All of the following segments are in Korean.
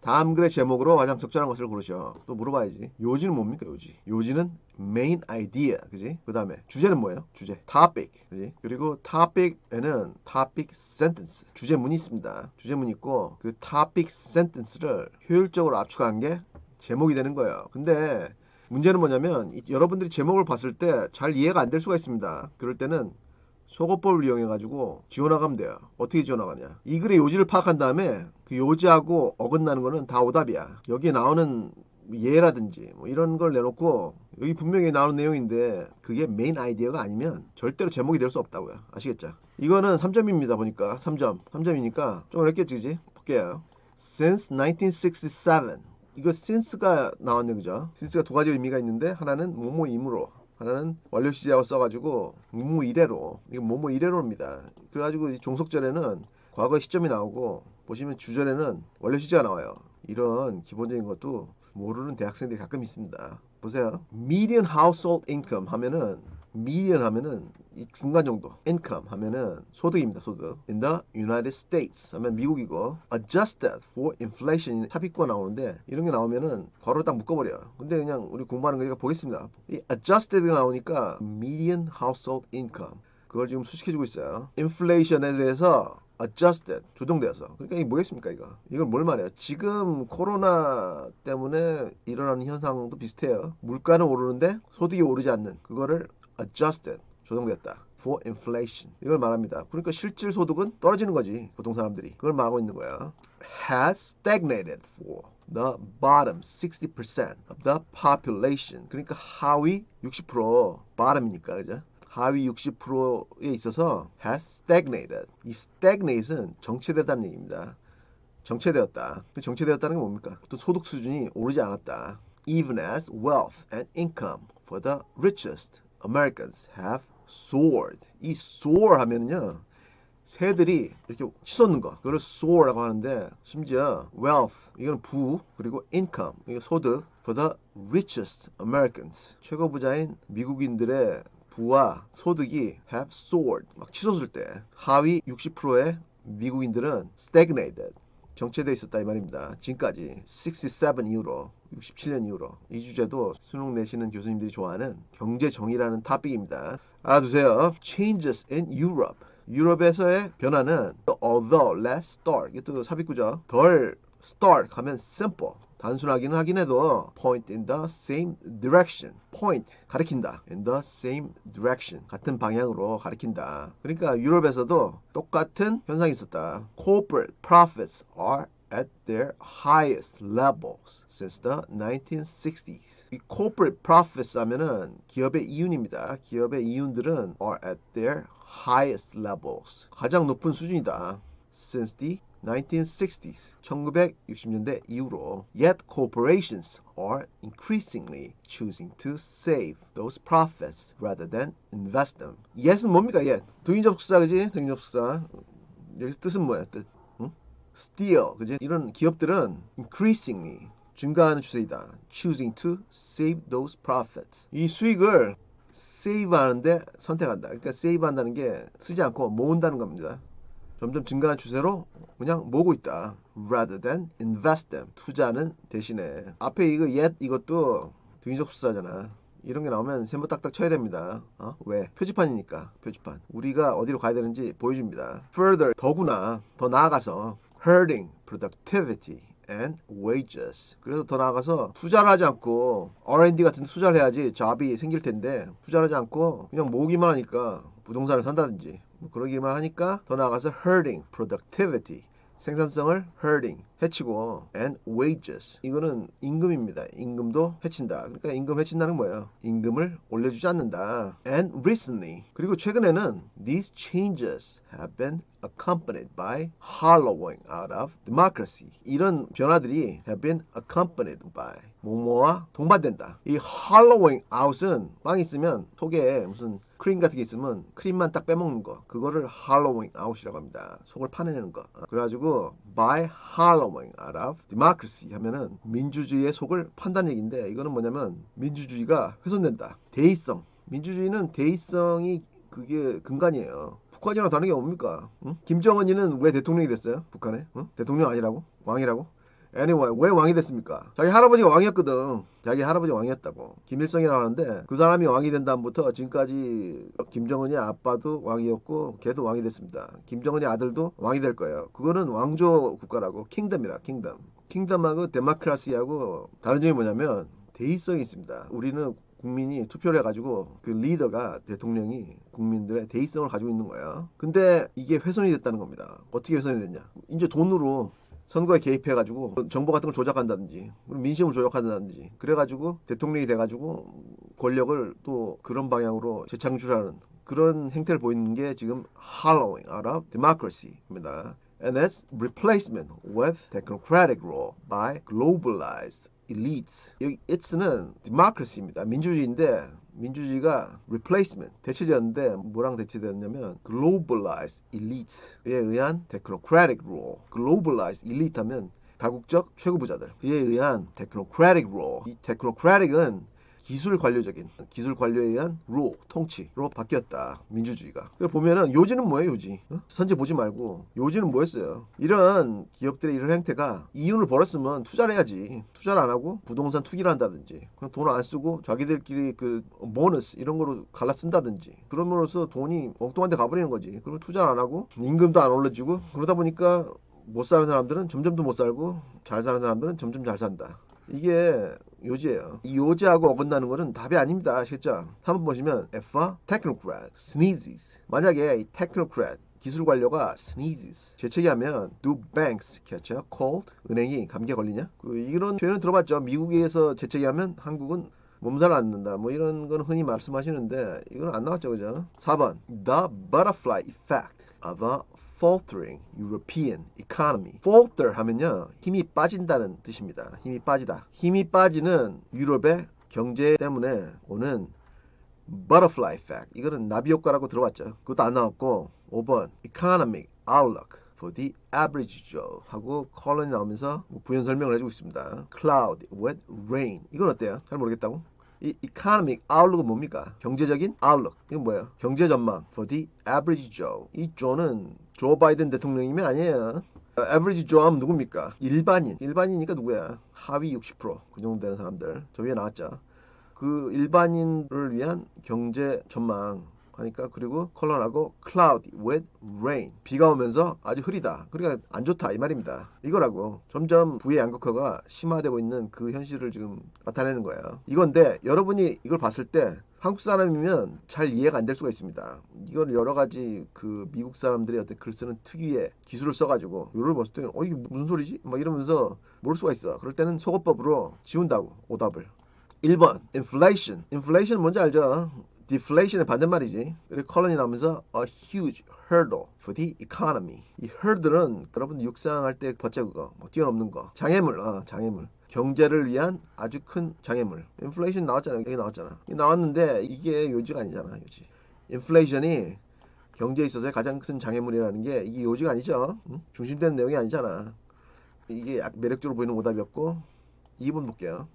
다음 글의 제목으로 가장 적절한 것을 고르셔. 또 물어봐야지. 요지는 뭡니까, 요지? 요지는 main idea, 그지? 그 다음에 주제는 뭐예요? 주제. topic, 그지? 그리고 topic에는 topic sentence, 주제문이 있습니다. 주제문이 있고 그 topic sentence를 효율적으로 압축한 게 제목이 되는 거예요. 근데 문제는 뭐냐면 이- 여러분들이 제목을 봤을 때 잘 이해가 안 될 수가 있습니다. 그럴 때는 속어법을 이용해 가지고 지워나가면 돼요. 어떻게 지워나가냐? 이 글의 요지를 파악한 다음에 그 요지하고 어긋나는 거는 다 오답이야. 여기에 나오는 예라든지 뭐 이런 걸 내놓고 여기 분명히 나오는 내용인데 그게 메인 아이디어가 아니면 절대로 제목이 될 수 없다고요. 아시겠죠? 이거는 3점입니다. 보니까 3점. 3점이니까 좀 어렵겠지, 그지? 볼게요. Since 1967 이거 since가 나왔네 그죠? since가 두 가지 의미가 있는데 하나는 뭐뭐임으로 하나는 완료 시제하고 써가지고 뭐뭐 이래로 이거 뭐뭐 이래로입니다. 그래가지고 이 종속절에는 과거 시점이 나오고 보시면 주절에는 완료 시제가 나와요. 이런 기본적인 것도 모르는 대학생들이 가끔 있습니다. 보세요. median household income 하면은 median 하면은 이 중간 정도 income 하면은 소득입니다. 소득. in the United States 하면 미국이고 adjusted for inflation 삽입구가 나오는데 이런 게 나오면은 바로 딱 묶어버려요. 근데 그냥 우리 공부하는 거니까 보겠습니다. 이 adjusted가 나오니까 median household income 그걸 지금 수식해주고 있어요. inflation에 대해서 adjusted 조정되어서 그러니까 이게 뭐겠습니까 이거 이걸 뭘 말해요 지금 코로나 때문에 일어나는 현상도 비슷해요 물가는 오르는데 소득이 오르지 않는 그거를 adjusted 조정됐다 for inflation 이걸 말합니다 그러니까 실질 소득은 떨어지는 거지 보통 사람들이 그걸 말하고 있는 거야 has stagnated for the bottom 60% of the population 그러니까 하위 60% bottom이니까 그죠 하위 60%에 있어서 has stagnated. 이 stagnate은 정체되다는 얘기입니다. 정체되었다. 그 정체되었다는 게 뭡니까? 또 소득 수준이 오르지 않았다. Even as wealth and income for the richest Americans have soared. 이 soar 하면은요. 새들이 이렇게 치솟는 거 그걸 soar라고 하는데 심지어 wealth 이건 부 그리고 income 이게 소득 for the richest Americans 최고 부자인 미국인들의 부와 소득이 have soared 막 치솟을 때 하위 60%의 미국인들은 stagnated 정체되어 있었다 이 말입니다. 지금까지 67 이후로 67년 이후로 이 주제도 수능 내시는 교수님들이 좋아하는 경제 정의라는 토픽입니다. 알아두세요. Changes in Europe. 유럽에서의 변화는 although less stark 이게 또 삽입구죠. 덜 stark 하면 simple 단순하기는 하긴 해도 point in the same direction point 가리킨다 in the same direction 같은 방향으로 가리킨다 그러니까 유럽에서도 똑같은 현상이 있었다 corporate profits are at their highest levels since the 1960s. 이 corporate profits 하면은 기업의 이윤입니다. 기업의 이윤들은 are at their highest levels. 가장 높은 수준이다. since the 1960s, 1960년대 이후로 yet corporations are increasingly choosing to save those profits rather than invest them. yet은 뭡니까? yet. 등위접속사 그지? 등위접속사. 여기서 뜻은 뭐야? 뜻. 응? steal 그지? 이런 기업들은 increasingly 증가하는 추세이다. choosing to save those profits. 이 수익을 save 하는데 선택한다. 그러니까 save 한다는 게 쓰지 않고 모은다는 겁니다. 점점 증가하는 추세로 그냥 모으고 있다. rather than invest them. 투자는 대신에. 앞에 이거 yet 이것도 등위적 수사잖아. 이런 게 나오면 세모 딱딱 쳐야 됩니다. 어? 왜? 표지판이니까. 표지판. 우리가 어디로 가야 되는지 보여줍니다. further 더구나 더 나아가서 hurting productivity and wages. 그래서 더 나아가서 투자를 하지 않고 R&D 같은 데 투자를 해야지 잡이 생길 텐데 투자를 하지 않고 그냥 모으기만 하니까 부동산을 산다든지 뭐 그러기만 하니까 더 나아가서 hurting productivity 생산성을 hurting 해치고 and wages 이거는 임금입니다. 임금도 해친다. 그러니까 임금 해친다는 뭐예요? 임금을 올려주지 않는다. and recently 그리고 최근에는 these changes have been accompanied by hollowing out of democracy 이런 변화들이 have been accompanied by 뭐뭐와 동반된다. 이 hollowing out은 빵 있으면 속에 무슨 크림 같은 게 있으면 크림만 딱 빼먹는 거 그거를 hollowing out이라고 합니다. 속을 파내는 거. 그래가지고 by hollowing out of democracy 하면은 민주주의의 속을 판다는 얘기인데 이거는 뭐냐면 민주주의가 훼손된다. 대의성. 민주주의는 대의성이 그게 근간이에요. 북한이랑 다른 게 뭡니까? 응? 김정은이는 왜 대통령이 됐어요? 북한에? 응? 대통령 아니라고? 왕이라고? Anyway, 왜 왕이 됐습니까? 자기 할아버지가 왕이었거든. 자기 할아버지가 왕이었다고. 김일성이라고 하는데 그 사람이 왕이 된 다음부터 지금까지 김정은이 아빠도 왕이었고 걔도 왕이 됐습니다. 김정은이 아들도 왕이 될 거예요. 그거는 왕조 국가라고 킹덤이라 킹덤. 킹덤하고 데모크라시하고 다른 점이 뭐냐면 대의성이 있습니다. 우리는 국민이 투표를 해가지고 그 리더가 대통령이 국민들의 대의성을 가지고 있는 거야. 근데 이게 훼손이 됐다는 겁니다. 어떻게 훼손이 됐냐? 이제 돈으로 선거에 개입해가지고 정보 같은 걸 조작한다든지 민심을 조작한다든지 그래가지고 대통령이 돼가지고 권력을 또 그런 방향으로 재창출하는 그런 행태를 보이는 게 지금 hollowing out of democracy입니다. And its replacement with technocratic rule by globalized elites. 여기 it's는 democracy입니다. 민주주의인데 민주주의가 replacement 대체되었는데 뭐랑 대체되었냐면 globalized elite에 의한 technocratic rule. globalized elite 하면 다국적 최고 부자들. 그에 의한 technocratic rule. 이 technocratic은 기술 관료적인 기술 관료에 의한 로 통치로 바뀌었다 민주주의가. 보면은 요지는 뭐예요 요지? 어? 선제 보지 말고 요지는 뭐였어요? 이런 기업들의 이런 행태가 이윤을 벌었으면 투자를 해야지. 투자를 안 하고 부동산 투기를 한다든지 그냥 돈을 안 쓰고 자기들끼리 그 보너스 이런 거로 갈라 쓴다든지 그럼으로써 돈이 엉뚱한 데 가버리는 거지. 그러면 투자를 안 하고 임금도 안 올려주고 그러다 보니까 못 사는 사람들은 점점 더 못 살고 잘 사는 사람들은 점점 잘 산다 이게 요지예요. 이 요지하고 어긋나는 거는 답이 아닙니다. 아시겠죠? 한번 보시면 if a technocrat sneezes 만약에 이 technocrat 기술 관료가 sneezes 재채기하면 do banks catch cold 은행이 감기에 걸리냐? 그 이런 표현은 들어봤죠. 미국에서 재채기하면 한국은 몸살 앓는다. 뭐 이런 건 흔히 말씀하시는데 이건 안 나왔죠, 그죠? 4번 the butterfly effect of a faltering European economy. falter 하면요 힘이 빠진다는 뜻입니다. 힘이 빠지다. 힘이 빠지는 유럽의 경제 때문에 오는 butterfly effect. 이거는 나비 효과라고 들어봤죠. 그것도 안 나왔고 5번 economic outlook for the average Joe 하고 컬런이 나오면서 뭐 부연 설명을 해주고 있습니다. cloud with rain. 이건 어때요? 잘 모르겠다고? 이 economic outlook은 뭡니까? 경제적인 outlook. 이건 뭐예요? 경제 전망 for the average Joe. 이 조는 조 바이든 대통령이면 아니에요. Joe 하면 누굽니까? 일반인. 일반인이니까 누구야? 하위 60%그 정도 되는 사람들. 저 위에 나왔죠. 그 일반인을 위한 경제 전망 하니까 그리고 컬러하고 cloudy with rain 비가 오면서 아주 흐리다 그러니까 안 좋다 이 말입니다 이거라고 점점 부의 양극화가 심화되고 있는 그 현실을 지금 나타내는 거예요 이건데 여러분이 이걸 봤을 때 한국 사람이면 잘 이해가 안 될 수가 있습니다. 이걸 여러 가지 그 미국 사람들이 어떤 글 쓰는 특유의 기술을 써가지고 이걸 봤을 때는 어 이게 무슨 소리지? 막 이러면서 모를 수가 있어. 그럴 때는 속어법으로 지운다고 오답을. 1번 inflation. inflation은 뭔지 알죠? Deflation의 반대말이지. 그리고 컬런이 나오면서 a huge hurdle for the economy. 이 hurdle은 여러분 육상할 때 벗자 그거 뭐 뛰어넘는 거. 장애물. 아, 장애물. 경제를 위한 아주 큰 장애물. 인플레이션 나왔잖아요. 여기 나왔잖아. 이 나왔는데 이게 요지가 아니잖아. 요지. 인플레이션이 경제에 있어서의 가장 큰 장애물이라는 게 이게 요지가 아니죠. 응? 중심되는 내용이 아니잖아. 이게 약 매력적으로 보이는 오답이었고 2번 볼게요.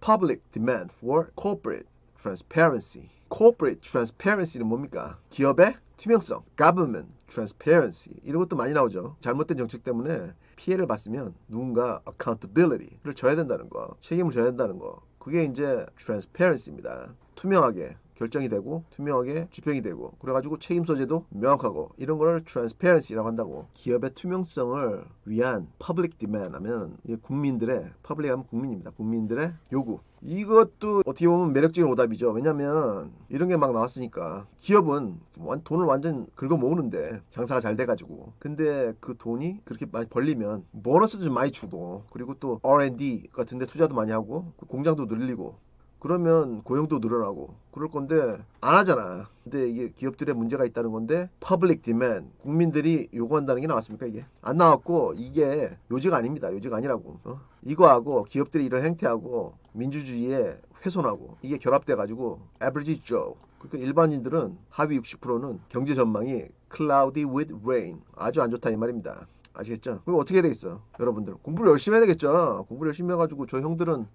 Public demand for corporate transparency. corporate transparency는 뭡니까? 기업의 투명성, government transparency 이런 것도 많이 나오죠. 잘못된 정책 때문에 피해를 봤으면 누군가 accountability를 져야 된다는 거, 책임을 져야 된다는 거. 그게 이제 transparency입니다. 투명하게 결정이 되고 투명하게 집행이 되고 그래가지고 책임 소재도 명확하고 이런 거를 transparency라고 한다고. 기업의 투명성을 위한 public demand 하면 국민들의 public 하면 국민입니다. 국민들의 요구. 이것도 어떻게 보면 매력적인 오답이죠. 왜냐면 이런 게 막 나왔으니까 기업은 완- 돈을 완전 긁어 모으는데 장사가 잘 돼가지고. 근데 그 돈이 그렇게 많이 벌리면 보너스도 좀 많이 주고 그리고 또 R&D 같은 데 투자도 많이 하고 그 공장도 늘리고 그러면 고용도 늘어나고 그럴 건데 안 하잖아. 근데 이게 기업들의 문제가 있다는 건데 public demand 국민들이 요구한다는 게 나왔습니까 이게 안 나왔고 이게 요지가 아닙니다. 요지가 아니라고. 어? 이거하고 기업들이 이런 행태하고 민주주의에 훼손하고 이게 결합돼 가지고 average Joe 그러니까 일반인들은 하위 60%는 경제 전망이 cloudy with rain 아주 안 좋다 이 말입니다. 아시겠죠? 그럼 어떻게 해야 되겠어? 여러분들 공부를 열심히 해야 되겠죠. 공부를 열심히 해가지고 저 형들은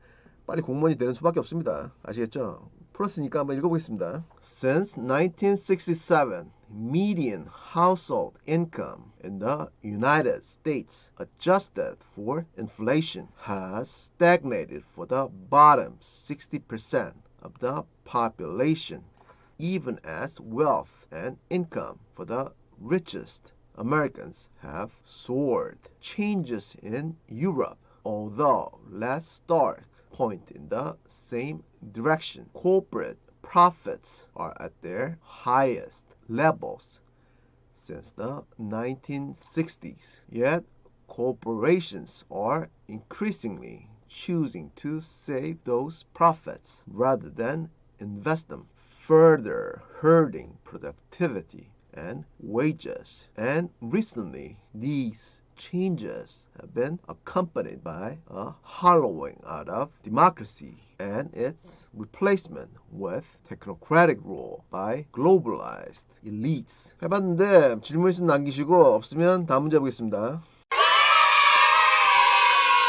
빨리 공무원이 되는 수밖에 없습니다. 아시겠죠? 풀었으니까 한번 읽어보겠습니다. Since 1967, median household income in the United States, adjusted for inflation, has stagnated for the bottom 60% of the population, even as wealth and income for the richest Americans have soared. Changes in Europe, although less stark, point in the same direction. Corporate profits are at their highest levels since the 1960s. Yet, corporations are increasingly choosing to save those profits rather than invest them, further hurting productivity and wages. And recently, these changes have been accompanied by a hollowing out of democracy and its replacement with technocratic rule by globalized elites. 해봤는데 질문 있으면 남기시고 없으면 다음 문제 보겠습니다.